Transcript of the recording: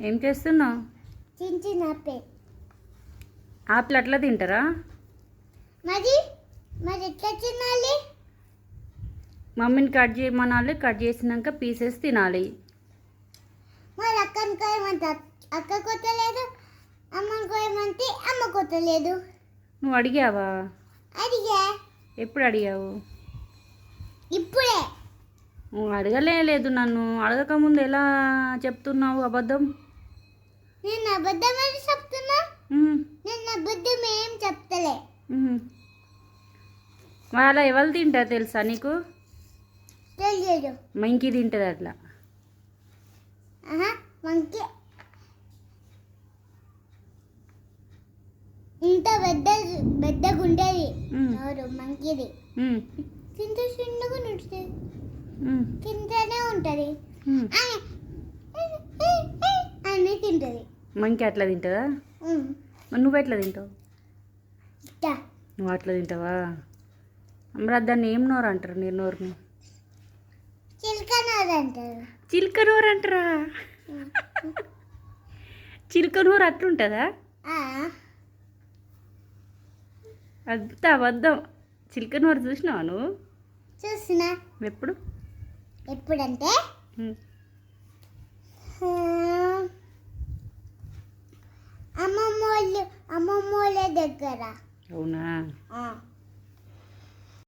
ఏం చేస్తున్నావు? చిన్న ఆపిల్ ఆపిల్ అట్లా తింటారా? మరి? మరి ఎట్లా తినాలి? మమ్మీని కట్ చేయమనాలి కట్ చేసినాక పీసెస్ తినాలి. మరి అక్కని కోయమంటే అక్క కొట్టలేదు అమ్మని కోయమంటే అమ్మ కొట్టలేదు. నువ్వు అడిగావా? అడిగా. ఎప్పుడు అడిగావు? ఇప్పుడే. నువ్వు అడగలే లేదు నన్ను. అడగకముందు ఎలా చెప్తున్నావు అబద్ధం? నేను అబద్ధమని చెప్తున్నా? నేను అబద్ధం ఏం చెప్తలే. వాళ్ళ ఎవరు తింటారు తెలుసా నీకు? తెలియదు. మంకి తింటుంది అట్లా. మంకి. ఇంత పెద్ద పెద్దగా ఉండేది ఎవరు? మంకిది. కింద చిన్నగా ఉమ్, కిందనే ఉంటుంది. మంకి అట్లా తింటుందా? మరి నువ్వు ఎట్లా తింటావు? నువ్వు అట్లా తింటావా? మరి దాన్ని ఏం నోరు అంటారు నీ నోరుని? చిలుక నోరు అంటారా. చిలుక నోరు అట్లుంటుందా? అంత అబద్ధం చిలుక నోరు చూసినావా నువ్వు? చూసిన. ఎప్పుడు? ఎప్పుడంటే? అమ్మమ్మ దగ్గర. అవునా?